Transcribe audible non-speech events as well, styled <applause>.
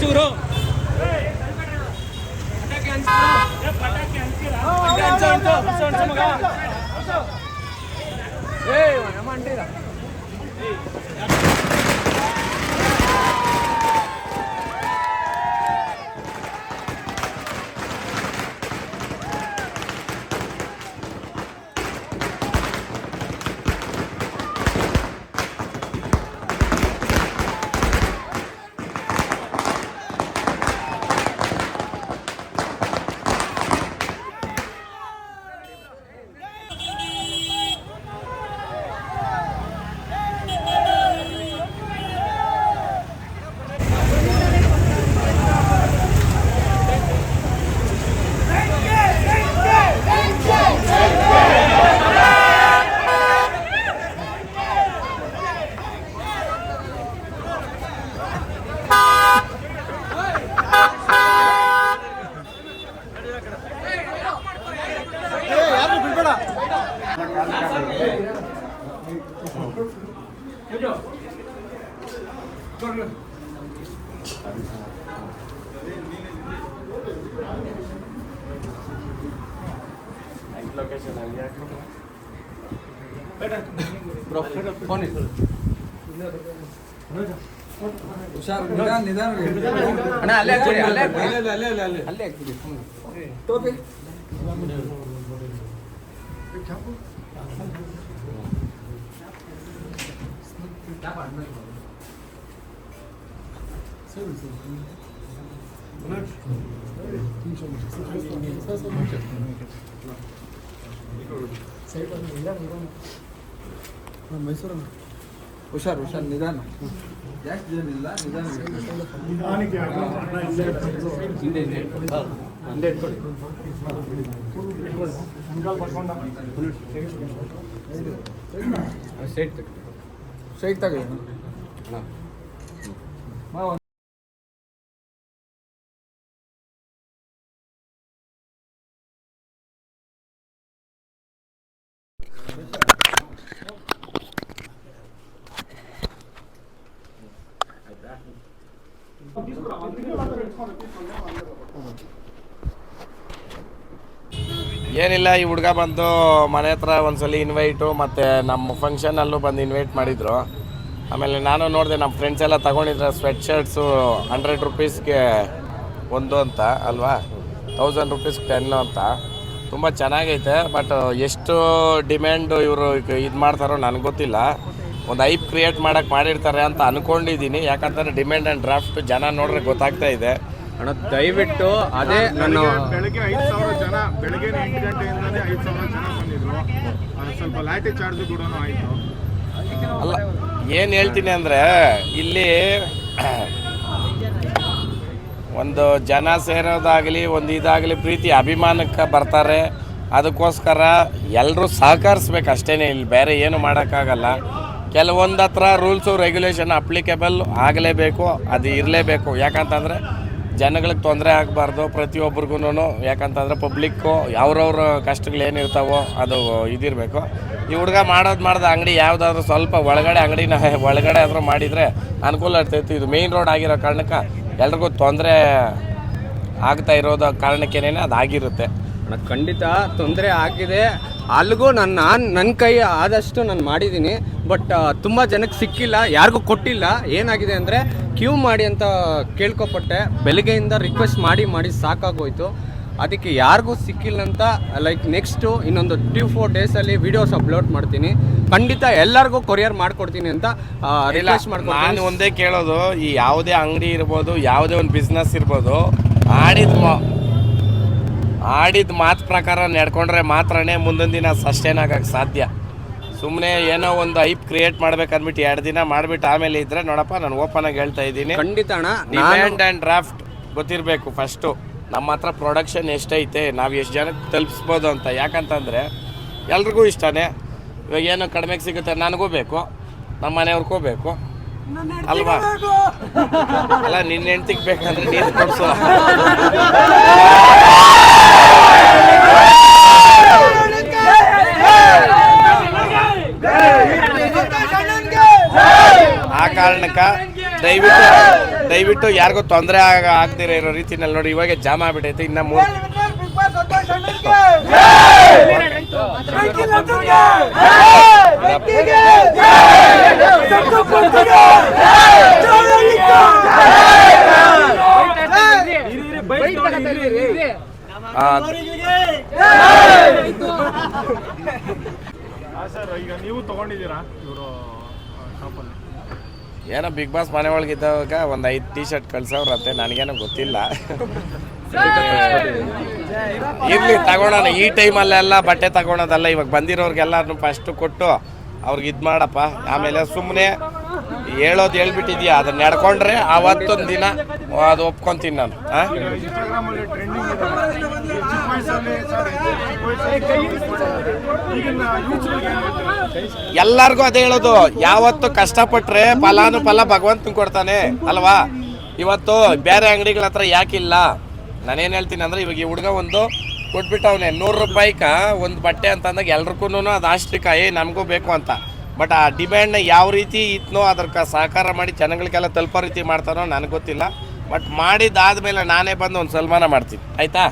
ಚೂರು. ಏ ನಮ್ಮ ನಿಧಾನ ಅಣ್ಣ ಅಲ್ಲೇ ಹಾಕ್ಬಿಡಿ, ಅಲ್ಲೇ மைசூரம் ಹುಷಾರ್ ಹುಷಾರ್ ನಿಧಾನ. ಜಾಸ್ತಿ ಜನ ಇಲ್ಲ ನಿಧಾನ ಸೈಟ್ ಸೈಟ್ ತಗೊಳ್ಳಿ. ತಗೊಳ್ಳಿ ಅಣ್ಣ ಏನಿಲ್ಲ, ಈ ಹುಡುಗ ಬಂದು ಮನೆ ಹತ್ರ ಒಂದ್ಸಲಿ ಇನ್ವೈಟು ಮತ್ತು ನಮ್ಮ ಫಂಕ್ಷನಲ್ಲೂ ಬಂದು ಇನ್ವೈಟ್ ಮಾಡಿದರು. ಆಮೇಲೆ ನಾನು ನೋಡಿದೆ ನಮ್ಮ ಫ್ರೆಂಡ್ಸ್ ಎಲ್ಲ ತಗೊಂಡಿದ್ರೆ ಸ್ವೆಟ್ ಶರ್ಟ್ಸು ಹಂಡ್ರೆಡ್ ರುಪೀಸ್ಗೆ ಒಂದು ಅಂತ, ಅಲ್ವಾ? ತೌಸಂಡ್ ರುಪೀಸ್ ಟೆನ್ ಅಂತ. ತುಂಬ ಚೆನ್ನಾಗೈತೆ ಬಟ್ ಎಷ್ಟು ಡಿಮ್ಯಾಂಡು ಇವರು ಇದು ಮಾಡ್ತಾರೋ ನನಗೆ ಗೊತ್ತಿಲ್ಲ. ಒಂದು ಐಪ್ ಕ್ರಿಯೇಟ್ ಮಾಡೋಕ್ಕೆ ಮಾಡಿರ್ತಾರೆ ಅಂತ ಅಂದ್ಕೊಂಡಿದ್ದೀನಿ ಯಾಕಂತಂದ್ರೆ ಡಿಮ್ಯಾಂಡ್ ಆ್ಯಂಡ್ ಡ್ರಾಫ್ಟ್ ಜನ ನೋಡ್ರೆ ಗೊತ್ತಾಗ್ತಾ ಇದೆ. ಅಣ್ಣ ದಯವಿಟ್ಟು ಅದೇ ನಾನು ಬೆಳಗ್ಗೆ ಐದು ಸಾವಿರ ಜನ ಬೆಳಗ್ಗೆ ಎಂಟು ಗಂಟೆಯಿಂದಲೇ ಐದು ಸಾವಿರ ಜನ ಬಂದಿದ್ರು. ಸ್ವಲ್ಪ ಲಾಟಿ ಚಾರ್ಜ್ ಕೂಡ ಆಯಿತು. ಅಲ್ಲ ಏನು ಹೇಳ್ತೀನಿ ಅಂದರೆ ಇಲ್ಲಿ ಒಂದು ಜನ ಸೇರೋದಾಗಲಿ ಒಂದು ಇದಾಗಲಿ ಪ್ರೀತಿ ಅಭಿಮಾನಕ್ಕೆ ಬರ್ತಾರೆ. ಅದಕ್ಕೋಸ್ಕರ ಎಲ್ಲರೂ ಸಹಕರಿಸ್ಬೇಕು ಅಷ್ಟೇ ಇಲ್ಲಿ ಬೇರೆ ಏನು ಮಾಡೋಕ್ಕಾಗಲ್ಲ. ಕೆಲವೊಂದು ಹತ್ರ ರೂಲ್ಸು ರೆಗ್ಯುಲೇಷನ್ ಅಪ್ಲಿಕೇಬಲ್ ಆಗಲೇಬೇಕು, ಅದು ಇರಲೇಬೇಕು. ಯಾಕಂತಂದರೆ ಜನಗಳಿಗೆ ತೊಂದರೆ ಆಗಬಾರ್ದು ಪ್ರತಿಯೊಬ್ರಿಗೂ ಯಾಕಂತಂದ್ರೆ ಪಬ್ಲಿಕ್ಕು ಅವ್ರವ್ರ ಕಷ್ಟಗಳೇನಿರ್ತಾವೋ ಅದು ಇದಿರಬೇಕು. ಈ ಹುಡುಗ ಮಾಡೋದು ಮಾಡಿದ ಅಂಗಡಿ ಯಾವುದಾದ್ರೂ ಸ್ವಲ್ಪ ಒಳಗಡೆ ಅಂಗಡಿನ <laughs> ಒಳಗಡೆ ಆದರೂ ಮಾಡಿದರೆ ಅನುಕೂಲ ಇರ್ತೈತಿ. ಇದು ಮೇಯ್ನ್ ರೋಡ್ ಆಗಿರೋ ಕಾರಣಕ್ಕೆ ಎಲ್ರಿಗೂ ತೊಂದರೆ ಆಗ್ತಾ ಇರೋದು ಕಾರಣಕ್ಕೇನೇನೆ ಅದು ಆಗಿರುತ್ತೆ. ಖಂಡಿತ ತೊಂದರೆ ಆಗಿದೆ. ಅಲ್ಲಿಗೂ ನನ್ನ, ನಾನು ನನ್ನ ಕೈ ಆದಷ್ಟು ನಾನು ಮಾಡಿದ್ದೀನಿ ಬಟ್ ತುಂಬ ಜನಕ್ಕೆ ಸಿಕ್ಕಿಲ್ಲ ಯಾರಿಗೂ ಕೊಟ್ಟಿಲ್ಲ. ಏನಾಗಿದೆ ಅಂದರೆ ಕ್ಯೂ ಮಾಡಿ ಅಂತ ಕೇಳ್ಕೊಪಟ್ಟೆ. ಬೆಳಗ್ಗೆಯಿಂದ ರಿಕ್ವೆಸ್ಟ್ ಮಾಡಿ ಮಾಡಿ ಸಾಕಾಗೋಯ್ತು. ಅದಕ್ಕೆ ಯಾರಿಗೂ ಸಿಕ್ಕಿಲ್ಲ ಅಂತ ಲೈಕ್ ನೆಕ್ಸ್ಟು ಇನ್ನೊಂದು ಟೂ ಫೋರ್ ಡೇಸಲ್ಲಿ ವೀಡಿಯೋಸ್ ಅಪ್ಲೋಡ್ ಮಾಡ್ತೀನಿ. ಖಂಡಿತ ಎಲ್ಲರಿಗೂ ಕೊರಿಯರ್ ಮಾಡಿಕೊಡ್ತೀನಿ ಅಂತ ರಿಲ್ಯಾಕ್ಸ್ ರಿಕ್ವೆಸ್ಟ್ ನಾನು ಒಂದೇ ಕೇಳೋದು ಈ ಯಾವುದೇ ಅಂಗಡಿ ಇರ್ಬೋದು ಯಾವುದೇ ಒಂದು ಬಿಸ್ನೆಸ್ ಇರ್ಬೋದು ಆಡಿದ ಆಡಿದ ಮಾತು ಪ್ರಕಾರ ನಡ್ಕೊಂಡ್ರೆ ಮಾತ್ರನೇ ಮುಂದಿನ ದಿನ ಸಸ್ಟೈನ್ ಆಗೋಕ್ಕೆ ಸಾಧ್ಯ. ಸುಮ್ಮನೆ ಏನೋ ಒಂದು ಐಪ್ ಕ್ರಿಯೇಟ್ ಮಾಡ್ಬೇಕಂದ್ಬಿಟ್ಟು ಎರಡು ದಿನ ಮಾಡ್ಬಿಟ್ಟು ಆಮೇಲೆ ಇದ್ರೆ ನೋಡಪ್ಪ ನಾನು ಓಪನ್ ಆಗಿ ಹೇಳ್ತಾ ಇದ್ದೀನಿ. ಖಂಡಿತ ಅಣ್ಣ. ಡಿಮ್ಯಾಂಡ್ ಆ್ಯಂಡ್ ಡ್ರಾಫ್ಟ್ ಗೊತ್ತಿರಬೇಕು ಫಸ್ಟು ನಮ್ಮ ಹತ್ರ ಪ್ರೊಡಕ್ಷನ್ ಎಷ್ಟೈತೆ ನಾವು ಎಷ್ಟು ಜನಕ್ಕೆ ತಲುಪಿಸ್ಬೋದು ಅಂತ. ಯಾಕಂತಂದರೆ ಎಲ್ರಿಗೂ ಇಷ್ಟನೇ. ಇವಾಗ ಏನೋ ಕಡಿಮೆಗೆ ಸಿಗುತ್ತೆ ನನಗೂ ಬೇಕು ನಮ್ಮ ಮನೆಯವ್ರಿಗೂ ಬೇಕು. ಅಲ್ವಾ? ಅಲ್ಲ ನಿನ್ನ ಹೆಂಡ್ತಿಗೆ ಬೇಕಂದ್ರೆ ನೀನು ಕೊಡ್ಸು <laughs> ಆ ಕಾರಣಕ್ಕೆ ದಯವಿಟ್ಟು ದಯವಿಟ್ಟು ಯಾರಿಗೂ ತೊಂದರೆ ಆಗ ಆಗದಿರೋ ಇರೋ ರೀತಿನಲ್ಲಿ ನೋಡಿ, ಇವಾಗ ಜಾಮ್ ಆಗ್ಬಿಟ್ಟೈತೆ ಇನ್ನ ಮೂರು ಸರ್, ಈಗ ನೀವು ತಗೊಂಡಿದ್ದೀರಾ ಇವರು ಶಾಪಲ್ಲಿ ಏನೋ ಬಿಗ್ ಬಾಸ್ ಮನೆ ಒಳಗೆ ಇದ್ದಾಗ ಒಂದು ಐದು ಟಿ ಶರ್ಟ್ ಕಳ್ಸವ್ರತ್ತೆ ನನಗೇನೋ ಗೊತ್ತಿಲ್ಲ. ಇರ್ಲಿ ತಗೊಳೋಣ ಈ ಟೈಮಲ್ಲೆಲ್ಲ ಬಟ್ಟೆ ತಗೊಳೋದಲ್ಲ ಇವಾಗ ಬಂದಿರೋರ್ಗೆಲ್ಲ ಫಸ್ಟ್ ಕೊಟ್ಟು ಅವ್ರಿಗೆ ಇದು ಮಾಡಪ್ಪ. ಆಮೇಲೆ ಸುಮ್ಮನೆ ಹೇಳೋದು ಹೇಳ್ಬಿಟ್ಟಿದ್ಯಾ? ಅದನ್ನ ನಡ್ಕೊಂಡ್ರೆ ಅವತ್ತೊಂದು ದಿನ ಅದು ಒಪ್ಕೊಂತೀನಿ ನಾನು. ಎಲ್ಲಾರ್ಗು ಅದೇ ಹೇಳೋದು. ಯಾವತ್ತು ಕಷ್ಟಪಟ್ರೆ ಫಲಾನು ಫಲ ಭಗವಂತನ ಕೊಡ್ತಾನೆ, ಅಲ್ವಾ? ಇವತ್ತು ಬೇರೆ ಅಂಗಡಿಗಳ ಹತ್ರ ಯಾಕಿಲ್ಲ? ನಾನೇನು ಹೇಳ್ತೀನಿ ಅಂದ್ರೆ ಇವಾಗ ಈ ಹುಡುಗ ಒಂದು ಕೊಟ್ಬಿಟ್ಟವನೆ, ನೂರು ರೂಪಾಯಿಕ ಒಂದು ಬಟ್ಟೆ ಅಂತ ಅಂದಾಗ ಎಲ್ರಿಗೂ ಅದು ಆಶ್ರಿಕ, ಏ, ನಮಗೂ ಬೇಕು ಅಂತ. ಬಟ್ ಆ ಡಿಮ್ಯಾಂಡ್ನ ಯಾವ ರೀತಿ ಇತ್ನೋ ಅದಕ್ಕೆ ಸಹಕಾರ ಮಾಡಿ ಜನಗಳಿಗೆಲ್ಲ ತಲುಪೋ ರೀತಿ ಮಾಡ್ತಾನೋ ನನಗೆ ಗೊತ್ತಿಲ್ಲ. ಬಟ್ ಮಾಡಿದ್ದಾದ್ಮೇಲೆ ನಾನೇ ಬಂದು ಒಂದು ಸನ್ಮಾನ ಮಾಡ್ತೀನಿ. ಆಯ್ತಾ?